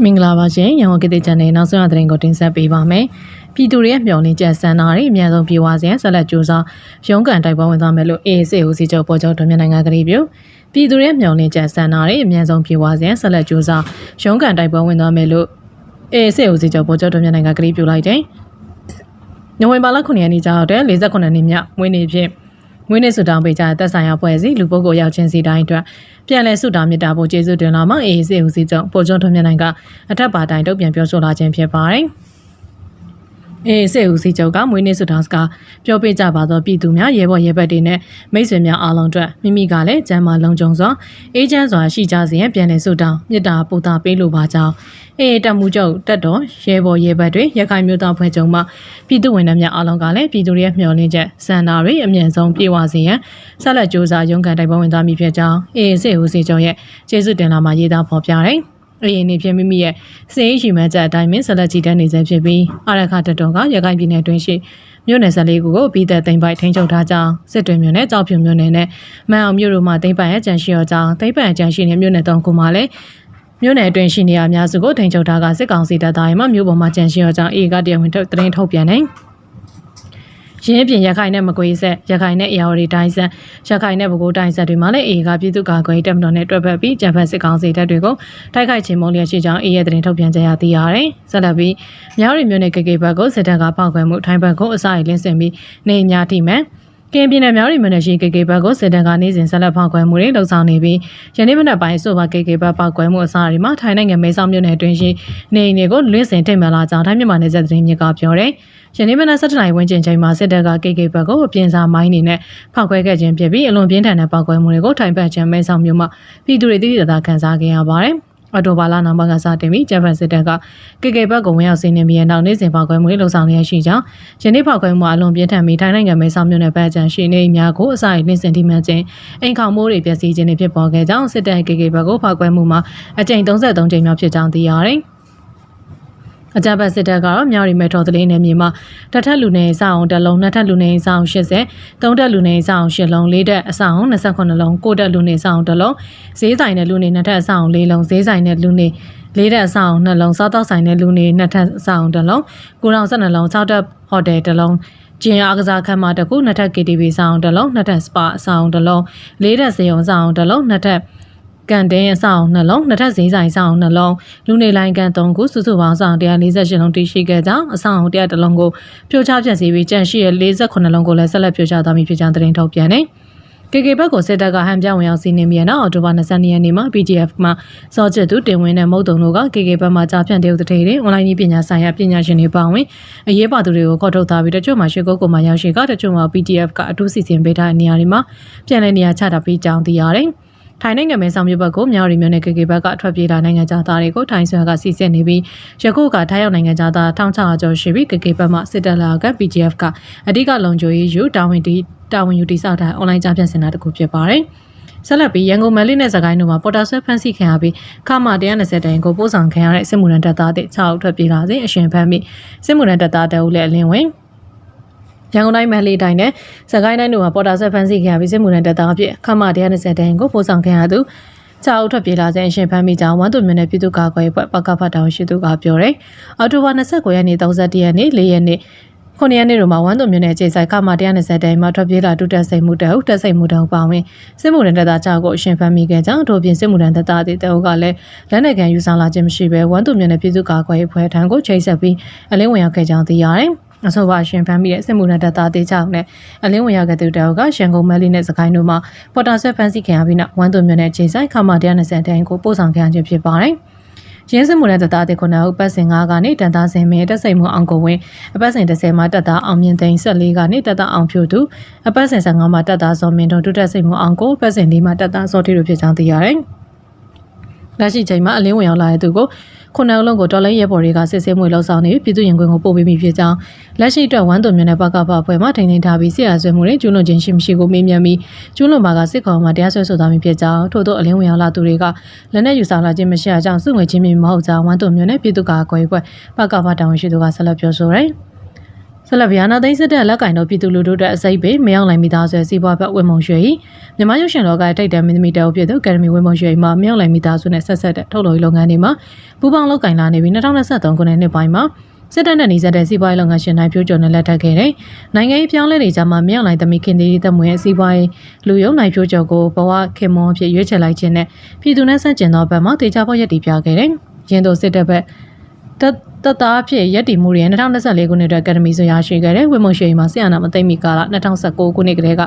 မင်္ဂလာပါရှင်ရန်ကုန်ကိတိချန်နယ်နောက်ဆုံးရသတင်းကိုတင်ဆက်ပေးပါမယ်ပြည်သူတွေရဲ့မျှော်လင့်ချက်ဆန္ဒတွေအများဆုံးပြေဝစေရန်ဆက်လက်ကြိုးစားရုန်းကန်တိုက်ပွဲဝင်သွားမယ်လို့ AAC ဦးစီးချုပ်ပေါ်ချုပ်ဒေါ်မြနိုင်ငံကလေးပြုပြည်သူတွေရဲ့မျှော်လင့်ချက်ဆန္ဒတွေအများဆုံးပြေဝစေရန်ဆက်လက်ကြိုးစားရုန်းကန်တိုက်ပွဲဝင်သွားမယ်လို့ AAC ဦးစီးချုပ်ပေါ်ချုပ်ဒေါ်မြနိုင်ငံကလေးပြုလိုက်တယ်နိုဝင်ဘာလ9ရက်နေ့ကျတော့တဲ့48နှစ်မြမွေးနေ့ဖြင့် မွေးနေ့ဆုတောင်းပေးကြတဲ့သက်ဆိုင်ရာဖွဲ့စည်းလူပုဂ္ဂိုလ်ရောက်ချင်းစီတိုင်းအတွက်ပြန်လည်ဆုတောင်းမြတ်တာဖို့ကျေးဇူးတင်လာမှ AAC ဦးစီးချုပ်ပေါ်ချုပ်ဒေါ်မြနိုင်ငံကအထက်ပါတိုင်းတုံ့ပြန်ပြောဆိုလာခြင်းဖြစ်ပါတယ်။ အေးစေဦးစီချုပ်ကမွေးနေ့ဆုတောင်းစကားပြောပြကြပါတော့ပြည်သူများရဲဘော်ရဲဘက်တွေနဲ့မိတ်ဆွေများအားလုံးအတွက်မိမိကလည်းကျမ်းမာလုံခြုံစွာအေးချမ်းစွာရှိကြစေရန်ပြန်လည်ဆုတောင်းမြတ်တာပို့တာပေးလိုပါကြောင်းအေးတက်မှုချုပ်တက်တော်ရဲဘော်ရဲဘက်တွေရခိုင်မျိုးသားဖွဲ့ချုပ်မှပြည်သူဝန်ထမ်းများအားလုံးကလည်းပြည်သူတွေရဲ့မျှော်လင့်ချက်စံနာတွေအမြင့်ဆုံးပြေဝစေရန်ဆက်လက်ကြိုးစားရုန်းကန်တိုက်ပွဲဝင်သွားမည်ဖြစ်ကြောင်းအေးစေဦးစီချုပ်ရဲ့ကျေးဇူးတင်လာမှရေးသားဖော်ပြတယ် အရင်နေ့ဖြစ်မိမိရဲ့စေရေးရှိမှချက်အတိုင်းမင်းဆက်လက်ကြည်တန်းနေစေဖြစ်ပြီးအာရခတတော်ကရခိုင်ပြည်နယ်တွင်းရှိမြို့နယ်14ခုကိုပြည်သက်သိမ်းပိုက်ထိန်းချုပ်ထားကြောင်းစစ်တွေမြို့နယ်ကြောက်ဖြူမြို့နယ်နဲ့မန်အောင်မြို့တို့မှသိမ်းပိုက်ရကြံရှိရောကြောင်းသိမ်းပိုက်ရကြံရှိနေမြို့နယ်3ခုမှလည်းမြို့နယ်အတွင်းရှိနေရအများစုကိုထိန်းချုပ်ထားကစစ်ကောင်စီတပ်သားတွေမှမြို့ပေါ်မှာကြံရှိရောကြောင်းအေကတရားဝင်ထုတ်သတင်းထုတ်ပြန်နေ ရင်းပြင်ရခိုင်နဲ့မကွေးဆက်ရခိုင်နဲ့အေရဝတီတိုင်းဆက်ရခိုင်နဲ့ပဲခူးတိုင်းဆက်တွေမှာလည်းအေကပြည်သူ့ကာကွယ်တပ်မတော်နဲ့တွဲဖက်ပြီးကြံဖက်စစ်ကောင်စီတပ်တွေကိုတိုက်ခိုက်ခြင်းမုံလျက်ရှိကြောင်းအေရဲ့သတင်းထုတ်ပြန်ကြရသိရတယ်။ဆက်လက်ပြီးမြောက်ရီမြို့နယ်ကေကေဘက်ကိုစစ်တပ်ကပောက်ခွဲမှုထိုင်းဘက်ကိုအစအလင်းစင်ပြီးနေအများထိမှန် ကင်ပြည်နယ်မြောက်ရီမြို့နယ်ရှိကေကေဘက်ကိုစစ်တပ်ကနေစဉ်ဆက်လက်ဖောက်ခွဲမှုတွေလှုပ်ဆောင်နေပြီးယနေ့မနက်ပိုင်းဆိုပါကေကေဘက်ပောက်ခွဲမှုအစအရီမှာထိုင်းနိုင်ငံမဲဆောက်မြို့နယ်အတွင်းရှိနေအိမ်တွေကိုလွင့်စင်ထိမှန်လာကြောင်းထိုင်းမြန်မာနယ်စပ်သတင်းမြစ်ကပြောတယ်။ယနေ့မနက်7:00နာရီဝန်းကျင်ချိန်မှာစစ်တပ်က KK ဘက်ကိုအပြင်းစားမိုင်းနေနဲ့ဖောက်ခွဲခဲ့ခြင်းဖြစ်ပြီးအလွန်ပြင်းထန်တဲ့ပောက်ကွဲမှုတွေကိုထိုင်ပတ်ချမ်းမဲဆောင်မျိုးမှပြည်သူတွေတိတိကျကျခံစားခဲ့ရပါတယ်။ အော်တိုဘာလာနံပါတ်ကစတင်ပြီးဂျပန်စစ်တပ်က KK ဘက်ကိုဝင်ရောက်စီးနေပြီးတဲ့နောက်နေ့စဉ်ဖောက်ခွဲမှုတွေလှုံ့ဆော်နေရရှိကြောင်းယနေ့ဖောက်ခွဲမှုအလွန်ပြင်းထန်ပြီးထိုင်းနိုင်ငံမဲဆောင်မျိုးနဲ့ပတ်ချမ်းရှိနေများကိုအစအလင်းစင်တိမှန်ခြင်းအိမ်ခေါမိုးတွေပျက်စီးခြင်းတွေဖြစ်ပေါ်ခဲ့ကြောင်းစစ်တပ် KK ဘက်ကိုဖောက်ခွဲမှုမှာအကြိမ်33ကြိမ်မြောက်ဖြစ်ကြောင်းသိရတယ်။ အကြမ်းဖက်စစ်တပ်ကတော့မြောက်ရီမဲထော်တလေးနယ်မြေမှာတစ်ထပ်လူနေအဆောင်တစ်လုံးနှစ်ထပ်လူနေအဆောင်80သုံးထပ်လူနေအဆောင်10လုံးလေးတက်အဆောင်28လုံးကိုတက်လူနေအဆောင်တစ်လုံးဈေးဆိုင်နဲ့လူနေနှစ်ထပ်အဆောင်၄လုံးဈေးဆိုင်နဲ့လူနေလေးတက်အဆောင်နှလုံးစားတောက်ဆိုင်နဲ့လူနေနှစ်ထပ်အဆောင်တစ်လုံးကိုရောင်12လုံး6တက်ဟိုတယ်တစ်လုံးကျင်းအားကစားခန်းမတစ်ခုနှစ်ထပ် KTV ဆောင်တစ်လုံးနှစ်ထပ် SPA ဆောင်တစ်လုံးလေးထပ်စေုံဆောင်တစ်လုံးနှစ်ထပ် ကန်တင်းအဆောင်နှလုံးနှစ်ထပ်ဈေးဆိုင်ဆောင်နှလုံးလူနေလိုင်းကန်3ခုစုစုပေါင်းဆောင်148လုံးတည်ရှိခဲ့ကြောင်းအဆောင်100တလုံးကိုပြိုချပြက်စီပြီးကြန့်ရှိရဲ့48လုံးကိုလည်းဆက်လက်ပြိုချသွားပြီဖြစ်ကြောင်းသတင်းထုတ်ပြန်တယ်။ KK ဘက်ကိုစစ်တပ်ကဟန်ပြောင်းဝင်ရောက်စီးနေပြီးနောက်အော်တိုဘာ22ရက်နေ့မှာ PGF မှာစောချစ်သူတင်ဝင်တဲ့မုတ်တုံတို့က KK ဘက်မှာကြာဖြန့်တရုတ်တထေတွေအွန်လိုင်းနည်းပညာဆိုင်ရာပညာရှင်တွေပါဝင်အရေးပါသူတွေကိုခေါ်ထုတ်ထားပြီးတချို့မှာရွှေကုတ်ကိုမှရောက်ရှိကတချို့မှာ PGF ကအထူးစီစဉ်ပေးထားတဲ့နေရာတွေမှာပြန်လည်နေရာချတာပြီးကြောင်းသိရတယ်။ ထိုင်းနိုင်ငံမဲဆောင်မြို့ဘက်ကိုမြောက်ရီမြို့နယ်ကေကေဘက်ကထွက်ပြေးလာနိုင်ငံသားတွေကိုထိုင်းဆွဲကစီစစ်နေပြီးရခုကထိုင်းရောက်နိုင်ငံသား1600ကျော်ရှိပြီးကေကေဘက်မှစစ်တပ်လာက PGF ကအဓိကလုံခြုံရေးယူတာဝန်တီတာဝန်ယူတိစောက်ထားအွန်လိုင်းကြားဖြတ်စင်တာတစ်ခုဖြစ်ပါတယ်။ဆက်လက်ပြီးရန်ကုန်မန္တလေးနဲ့စကိုင်းတို့မှာပေါ်တာဆွဲဖမ်းဆီးခံရပြီးခမ120တိုင်ကိုပို့ဆောင်ခံရတဲ့စစ်မှုထမ်းတပ်သားတွေ6ဦးထွက်ပြေးလာစဉ်အရှင်ဖမ်းပြီးစစ်မှုထမ်းတပ်သားတအုပ်လည်းအလင်းဝင် ရန်ကုန်တိုင်းမန္တလေးတိုင်းနဲ့စကိုင်းတိုင်းတို့မှာပေါ်တာဆက်ဖန်စီခံရပြီးစစ်မှုထမ်းတပ်သားအဖြစ်ခမ120တန်းကိုပို့ဆောင်ခံရသူချာအုပ်ထွက်ပြေးလာတဲ့အရှင်ဖမ်းမိကြောင်းဝန်သူမြို့နယ်ပြည်သူ့ကာကွယ်ရေးပကဖတ်တောင်ရှိသူကပြောတယ်။အော်တိုဘာ29ရက်နေ့31ရက်နေ့4ရက်နေ့ခုနှစ်ရက်နေ့တို့မှာဝမ်းတုံမြို့နယ်ခြေဆိုင်ကမှ120တိုင်မှာထွက်ပြေးလာတုတက်စိတ်မှုတအုပ်တက်စိတ်မှုတအုပ်ပါဝင်စစ်မှုရန်တပ်သားကြောက်ကိုအရှင်ဖမ်းမိခဲ့ကြောင်းတို့ပြင်စစ်မှုရန်တပ်သားတွေတအုပ်ကလည်းလက်နက်ကန်ယူဆောင်လာခြင်းမရှိဘဲဝမ်းတုံမြို့နယ်ပြည်သူ့ကာကွယ်ရေးဖွဲ့ထံကိုချိတ်ဆက်ပြီးအလင်းဝင်ရောက်ခဲ့ကြောင်းသိရတယ်။ အဆိုပါရှင်ဖမ်းမိတဲ့စစ်မှုထမ်းတပ်သားတေချောက်နဲ့အလင်းဝင်ရကတဲ့တောက်ကရန်ကုန်မဲလီနဲ့စကိုင်းတို့မှာပေါ်တာဆွဲဖမ်းဆီးခံရပြီးနောက်ဝမ်းသွမြို့နယ်ခြေဆိုင်ခမာ120တန်းကိုပို့ဆောင်ခံရခြင်းဖြစ်ပါတယ်။ရင်းစစ်မှုနဲ့တပ်သားတေခုနအပတ်စဉ်9ကနေတန်သားစင်မဲတက်စိမ်မှုအောင်ကိုဝင်းအပတ်စဉ်30မှာတက်သားအောင်မြင့်သိန်း14ကနေတက်သားအောင်ဖြိုသူအပတ်စဉ်15မှာတက်သားစောမင်းတို့ဒုတက်စိမ်မှုအောင်ကိုအပတ်စဉ်4မှာတက်သားစောတီတို့ဖြစ်ကြောင်းသိရတယ်။ လက်ရှိချိန်မှာအလင်းဝင်ရောက်လာတဲ့သူကိုခုနှစ်လုံးကိုတော်လိုင်းရဲဘော်တွေကစစ်ဆေးမှုလှုပ်ဆောင်နေပြီးပြည်သူရင်ခွင်ကိုပို့ပေးမိဖြစ်ကြောင်းလက်ရှိအတွက်ဝမ်းသွန်မြနဲ့ပကပအဖွဲ့မှထိန်းသိမ်းထားပြီးစစ်အားဆွဲမှုတွေကျူးလွန်ခြင်းရှိမရှိကိုမေးမြန်းပြီးကျူးလွန်ပါကစစ်ကောင်မှတရားစွဲဆိုသွားမည်ဖြစ်ကြောင်းထို့သောအလင်းဝင်ရောက်လာသူတွေကလက်နက်ယူဆောင်လာခြင်းမရှိအကြောင်းစုငွေချင်းမြင်မဟုတ်ကြောင်းဝမ်းသွန်မြနဲ့ပြည်သူ့ကာကွယ်ပွဲပကပတောင်ရှိသူကဆက်လက်ပြောဆိုတယ်။စ ဆက်လက်ဗျာနာသိန်းစစ်တပ်လက်ကင်တော့ပြည်သူလူထုအတွက်အစိပ်ပေမရောက်နိုင်မိသားဆွဲစီးပွားဘက်ဝင်းမုံရွှေဤမြန်မာရုပ်ရှင်လောကတိုက်တဲ့မင်းသမီးတောက်ဖြစ်သူကယ်ဒမီဝင်းမုံရွှေမှာမရောက်နိုင်မိသားစုနဲ့ဆက်ဆက်တဲ့ထုတ်လုပ်ရေးလုပ်ငန်းတွေမှာပူးပေါင်းလုပ်ကင်လာနေပြီး2023ခုနှစ်နှစ်ပိုင်းမှာစစ်တပ်နဲ့နှိစက်တဲ့စီးပွားရေးလုပ်ငန်းရှင်နိုင်ပြိုးကျော်နဲ့လက်ထပ်ခဲ့တဲ့နိုင်ငံရေးပြောင်းလဲနေကြမှာမြောက်နိုင်သမီးခင်သေးသက်မွေးစီးပွားရေးလူယုံနိုင်ပြိုးကျော်ကိုဘဝခင်မွန်အဖြစ်ရွေးချယ်လိုက်ခြင်းနဲ့ပြည်သူနဲ့ဆန့်ကျင်သောဘက်မှတေချာဖို့ရည်တည်ပြခဲ့တဲ့ရင်းတို့စစ်တပ်ဘက် တတသားဖြစ်ရက်တီမှုတွေ2024ခုနှစ်အတွက်ကယ်ဒမီဆိုရရှိခဲ့တဲ့ဝင်းမုံရှိန်မှာဆီယနာမသိမ့်မီကာလ2019ခုနှစ်ကတည်းက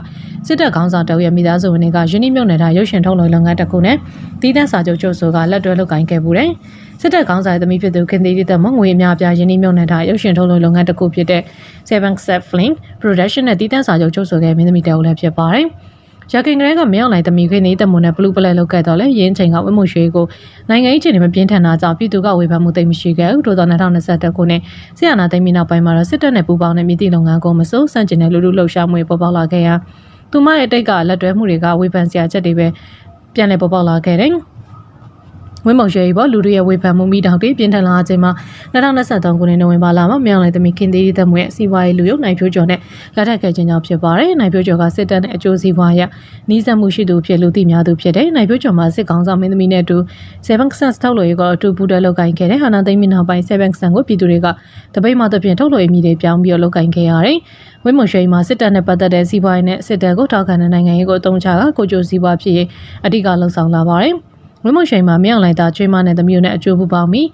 စစ်တပ်ခေါင်းဆောင်တအုပ်ရဲ့မိသားစုဝင်တွေကယင်းနှမြုပ်နေတာရုပ်ရှင်ထုတ်လုပ်လုပ်ငန်းတစ်ခုနဲ့တီးတန်းစာချုပ်ချုပ်ဆိုကလက်တွဲလုပ်ကိုင်ခဲ့ပူတယ်။စစ်တပ်ခေါင်းဆောင်ရဲ့သမီးဖြစ်သူခင်သေးသေးသက်မငွေအများပြားယင်းနှမြုပ်နေတာရုပ်ရှင်ထုတ်လုပ်လုပ်ငန်းတစ်ခုဖြစ်တဲ့ Seven Set Film Production နဲ့တီးတန်းစာချုပ်ချုပ်ဆိုခဲ့မင်းသမီးတအုပ်လည်းဖြစ်ပါတယ်။ ရခိုင်ကလေးကမရောက်နိုင်သမီးခင်းနေတဲ့မွန်နဲ့ဘလူးပလဲလောက်ခဲ့တော့လေရင်းချိန်ကဝင်းမှုရွှေကိုနိုင်ငံရေးချိန်တွေမပြင်းထန်တာကြောင့်ပြည်သူကဝေဖန်မှုသိမ်းမရှိခဲ့ဘူးထို့သော2021ခုနှစ်ဆီယနာသိမ်းပြီးနောက်ပိုင်းမှာတော့စစ်တပ်နဲ့ပူးပေါင်းတဲ့မြစ်တီလုပ်ငန်းကိုမစိုးစန့်ကျင်တဲ့လူလူလှုပ်ရှားမှုတွေပေါ်ပေါက်လာခဲ့ရာသူမရဲ့အတိတ်ကလက်တွဲမှုတွေကဝေဖန်စရာချက်တွေပဲပြန်လည်ပေါ်ပေါက်လာခဲ့တယ် ဝင်းမောင်ရွှေဘောလူတွေရဲ့ဝေဖန်မှုမိတောင်တွေပြင်းထန်လာခြင်းမှာ2023ခုနှစ်နိုဝင်ဘာလမှာမြောင်လိုက်သမီးခင်သေးတဲ့မွေးစီးပွားရေးလူရုပ်နိုင်ဖြိုးကျော်နဲ့လက်ထပ်ခဲ့ခြင်းကြောင့်ဖြစ်ပါတယ်။နိုင်ဖြိုးကျော်ကစစ်တပ်နဲ့အကျိုးစီးပွားရနှီးစပ်မှုရှိသူဖြစ်လူသိများသူဖြစ်တယ်။နိုင်ဖြိုးကျော်မှာစစ်ကောင်ဆောင်မင်းသမီးနဲ့အတူ7 Cents ထုတ်လို့ရကအတူပူးတွဲလုပ်ကိုင်ခဲ့တဲ့ဟာနာသိမ်းမီနောက်ပိုင်း7 Cents ကိုပြည်သူတွေကတပိတ်မှတပြင်းထုတ်လို့ရမည်တွေပြောင်းပြီးတော့လုပ်ကိုင်ခဲ့ရတယ်။ဝင်းမွန်ရွှေမှာစစ်တပ်နဲ့ပတ်သက်တဲ့စီးပွားရေးနဲ့စစ်တပ်ကိုထောက်ခံတဲ့နိုင်ငံရေးကိုအသုံးချတာကိုကြိုစီးပွားဖြစ်အဓိကလှုံ့ဆော်လာပါတယ်။ ဝင်းမရှိန်မှာမြောင်လိုက်တာကျွေးမနဲ့သမီးတို့နဲ့အကျိုးပူပေါင်းပြီး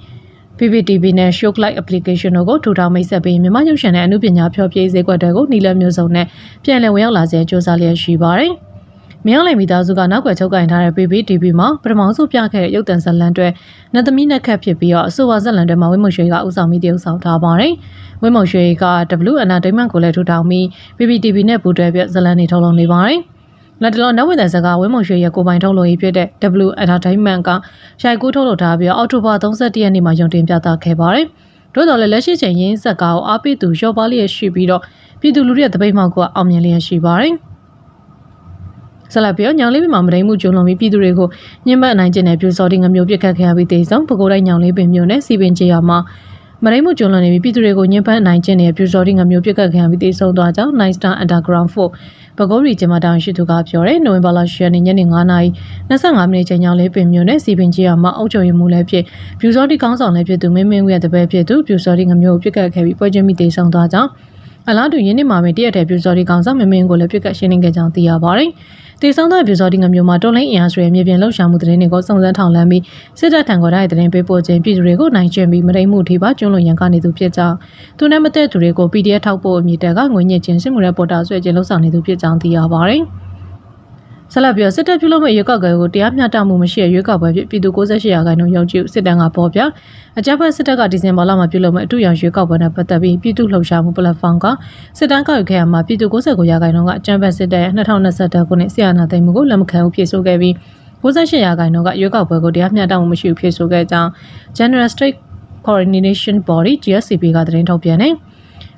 PPTV နဲ့ Showclike application တို့ကိုထူထောင်မိတ်ဆက်ပြီးမြန်မာရုပ်ရှင်နဲ့အမှုပညာဖျော်ဖြေဈေးကွက်တွေကိုနီလမျိုးစုံနဲ့ပြန်လည်ဝင်ရောက်လာစေစ조사လျက်ရှိပါတယ်။မြောင်လိုက်မိသားစုကနောက်ွယ်ချုပ်ကင်ထားတဲ့ PPTV မှာပထမဆုံးပြခဲ့တဲ့ရုပ်သံဇာတ်လမ်းတွေနတ်သမီးနဲ့ခက်ဖြစ်ပြီးတော့အဆိုပါဇာတ်လမ်းတွေမှာဝင်းမရွှေကဥဆောင်ပြီးတည်ဥဆောင်ထားပါတယ်။ဝင်းမရွှေက W Entertainment ကိုလည်းထူထောင်ပြီး PPTV နဲ့ပူးတွဲပြဇာတ်လမ်းတွေထုတ်လုပ်နေပါတယ်။ လက်တလောနဝိသစကားဝင်းမုံရွှေရဲ့ကိုပိုင်ထုတ်လို့ရေးဖြစ်တဲ့ W Entertainment ကရိုက်ကူးထုတ်လုပ်ထားပြီးအောက်တိုဘာ31ရက်နေ့မှာရုံတင်ပြသခဲ့ပါတယ်။တို့တော်လည်းလက်ရှိချိန်ရင်းဆက်ကားကိုအားပေးသူရော့ပါလျက်ရှိပြီးတော့ပြည်သူလူထုရဲ့တပိတ်မောက်ကအောင်မြင်လျက်ရှိပါတယ်။ဆလပ်ပြောညောင်လေးပင်မှာမဒိန်မှုကျုံလွန်ပြီးပြည်သူတွေကိုညှဉ်းပန်းနိုင်ခြင်းနဲ့ပြူစော်တင်ငမျိုးပြစ်ခတ်ခဲ့ရပြီးတေဆုံးပကိုးတိုင်းညောင်လေးပင်မြို့နယ်စီပင်ကျေးရွာမှာ မရိမှုကျုံလွန်နေပြီးပြည်သူတွေကိုညှဉ်းပန်းနိုင်ခြင်းနဲ့ပြူစော်တင်ငမျိုးပြစ်ခတ်ခဲ့ရပြီးတေဆုံးသွားကြောင်း Nine Star Underground 4ပဲခူးရီကျမတောင်ရှိသူကပြောတယ်နိုဝင်ဘာလ10ရက်နေ့ညနေ9:25မိနစ်ချိန်ညောင်းလေးပင်မြို့နယ်စီပင်ကြီးရမှာအုပ်ချုပ်ရေးမှူးလည်းဖြစ်ပြူစောတိကောင်းဆောင်လည်းဖြစ်သူမင်းမင်းဦးရဲ့တပည့်ဖြစ်သူပြူစောတိငမျိုးပြစ်ကတ်ခဲ့ပြီးပွဲချင်းမိတေဆောင်သွားကြောင်း အလားတူရင်းနှီးမှာပဲတရက်တည်းပြူစောတိကောင်းဆောင်မင်းမင်းကိုလည်းပြစ်ကတ်ရှင်းလင်းခဲ့ကြောင်းသိရပါတယ်။တေဆောင်တဲ့ပြူစောတိငမျိုးမှာတော်လိုင်းအင်အားစုရဲ့မြေပြင်လှုပ်ရှားမှုသတင်းတွေကိုစုံစမ်းထောင်လှမ်းပြီးစစ်တပ်ထံကတဲ့သတင်းပေးပို့ခြင်းပြည်သူတွေကိုနိုင်ကျင့်ပြီးမရိမှုထိပါကျွန်းလွန်ရန်ကနေသူဖြစ်ကြောင်းသူနဲ့မသက်သူတွေကို PDF ထောက်ပို့အမြင့်တက်ကငွေညစ်ခြင်းစစ်မှုရဲပေါ်တာဆွဲခြင်းလှုပ်ဆောင်နေသူဖြစ်ကြောင်းသိရပါတယ်။ ဆက်လက်ပြီးစစ်တပ်ပြုလုပ်မဲ့ရွေးကောက်ပွဲကိုတရားမျှတမှုမရှိတဲ့ရွေးကောက်ပွဲဖြစ်ပြည်သူ68ရာခိုင်နှုန်းယုံကြည်စစ်တမ်းကပေါ်ပြအကြမ်းဖက်စစ်တပ်ကဒီဇင်ဘာလမှာပြုလုပ်မဲ့အထူးရောင်ရွေးကောက်ပွဲနဲ့ပတ်သက်ပြီးပြည်သူလှုပ်ရှားမှု platform ကစစ်တမ်းကောက်ယူခဲ့ရမှာပြည်သူ69ရာခိုင်နှုန်းကအကြမ်းဖက်စစ်တပ်ရဲ့2021ခုနှစ်ဆီယနာသိမ်းမှုကိုလက်မခံဘူးဖြေဆိုခဲ့ပြီး68ရာခိုင်နှုန်းကရွေးကောက်ပွဲကိုတရားမျှတမှုမရှိဘူးဖြေဆိုခဲ့ကြောင်း General State Coordination Body GSCP ကသတင်းထုတ်ပြန်တယ်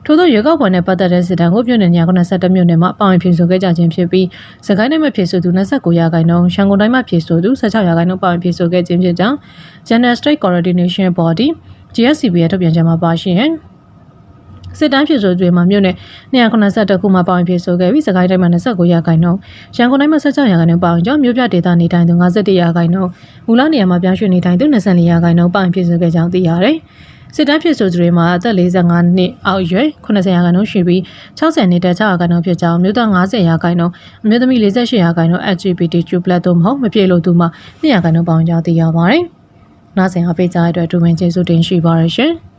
ထို့သောရွေးကောက်ပွဲနဲ့ပတ်သက်တဲ့စစ်တမ်းကိုမြို့နယ်992မြို့နယ်မှာပါဝင်ဖြေဆိုခဲ့ကြခြင်းဖြစ်ပြီးစကိုင်းတိုင်းမှာဖြေဆိုသူ29ရာခိုင်နှုန်း၊ရန်ကုန်တိုင်းမှာဖြေဆိုသူ16ရာခိုင်နှုန်းပါဝင်ဖြေဆိုခဲ့ခြင်းဖြစ်ကြောင်း General State Coordination Body GSCB ရဲ့ထုတ်ပြန်ချက်မှာပါရှိရင်စစ်တမ်းဖြစ်ဆိုတွေမှာမြို့နယ်282ခုမှာပါဝင်ဖြစ်ဆိုခဲ့ပြီးစကိုင်းတိုင်းမှာ29ရာခိုင်နှုန်းရန်ကုန်တိုင်းမှာ16ရာခိုင်နှုန်းပါဝင်ကြောင်းမြို့ပြဒေသနေတိုင်းသူ51ရာခိုင်နှုန်းမူလနေရာမှာပြောင်းရွှေ့နေတိုင်းသူ24ရာခိုင်နှုန်းပါဝင်ဖြစ်ဆိုခဲ့ကြောင်းသိရတယ်။ စစ်တမ်းဖြစ်ဆိုသူတွေမှာအသက်45နှစ်အောက်ရွယ်80ရာခိုင်နှုန်းရှိပြီး60နှစ်တက်6ရာခိုင်နှုန်းဖြစ်ကြောင်းမြို့သား90ရာခိုင်နှုန်းအမျိုးသမီး48ရာခိုင်နှုန်း LGBTQ+ တို့မဟုတ်မပြေလို့သူမှာ2ရာခိုင်နှုန်းပေါင်းကြောင်းသိရပါတယ်။နားဆင်အားပေးကြတဲ့အတွက်ဒူဝင်ကျေးဇူးတင်ရှိပါရရှင်။